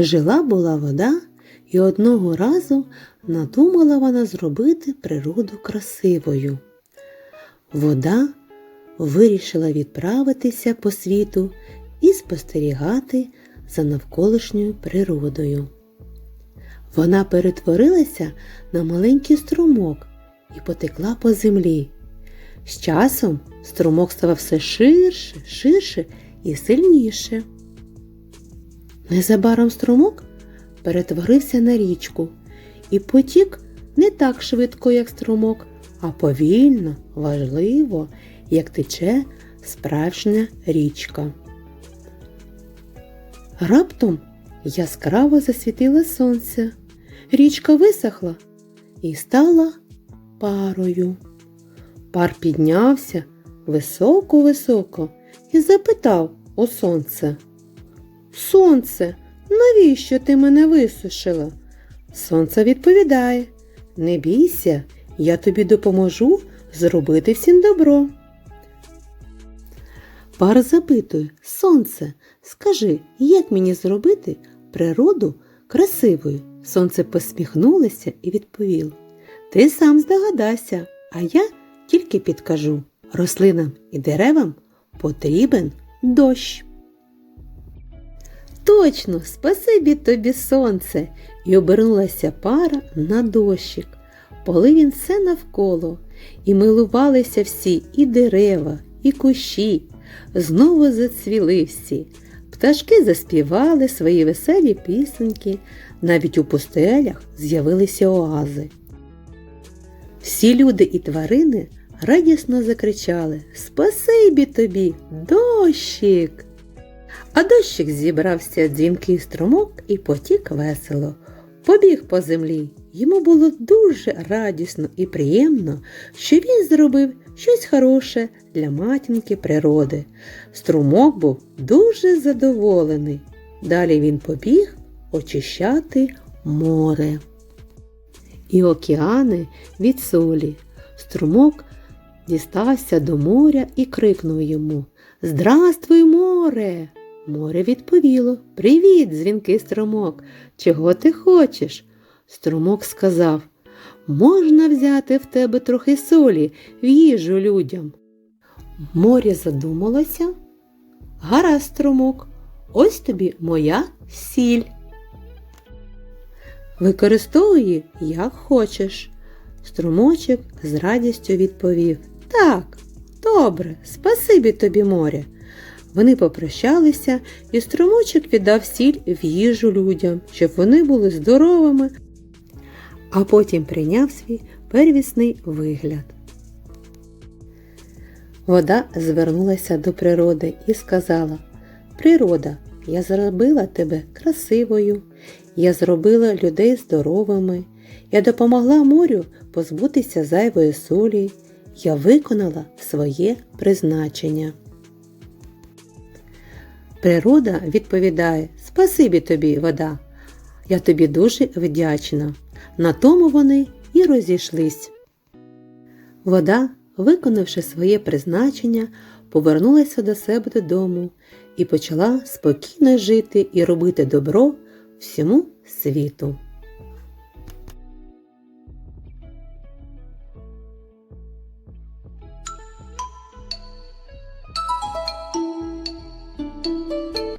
Жила була вода, і одного разу надумала вона зробити природу красивою. Вода вирішила відправитися по світу і спостерігати за навколишньою природою. Вона перетворилася на маленький струмок і потекла по землі. З часом струмок ставав все ширше, ширше і сильніше. Незабаром струмок перетворився на річку і потік не так швидко, як струмок, а повільно, важливо, як тече справжня річка. Раптом яскраво засвітило сонце. Річка висохла і стала парою. Пар піднявся високо-високо і запитав у сонце. Сонце, навіщо ти мене висушила? Сонце відповідає Не бійся, я тобі допоможу зробити всім добро. Пар запитує Сонце, скажи, як мені зробити природу красивою? Сонце посміхнулося і відповіло Ти сам здогадайся, а я тільки підкажу. Рослинам і деревам потрібен дощ. Точно, спасибі тобі сонце, і обернулася пара на дощик. Полив він все навколо, і милувалися всі і дерева, і кущі. Знову зацвіли всі. Пташки заспівали свої веселі пісеньки, навіть у пустелях з'явилися оази. Всі люди і тварини радісно закричали Спасибі тобі, дощик! А дощик зібрався дзвінкий струмок і потік весело. Побіг по землі. Йому було дуже радісно і приємно, що він зробив щось хороше для матінки природи. Струмок був дуже задоволений. Далі він побіг очищати море. І океани від солі. Струмок дістався до моря і крикнув йому Здравствуй, море! Море відповіло Привіт, дзвінкий струмок. Чого ти хочеш? Струмок сказав Можна взяти в тебе трохи солі в їжу людям. Море задумалося. Гаразд, струмок, ось тобі моя сіль. Використовуй як хочеш. Струмочок з радістю відповів Так, добре, спасибі тобі, море. Вони попрощалися, і струмочок віддав сіль в їжу людям, щоб вони були здоровими, а потім прийняв свій первісний вигляд. Вода звернулася до природи і сказала Природа, я зробила тебе красивою, я зробила людей здоровими, я допомогла морю позбутися зайвої солі, я виконала своє призначення. Природа відповідає Спасибі тобі, вода. Я тобі дуже вдячна. На тому вони і розійшлись. Вода, виконавши своє призначення, повернулася до себе додому і почала спокійно жити і робити добро всьому світу.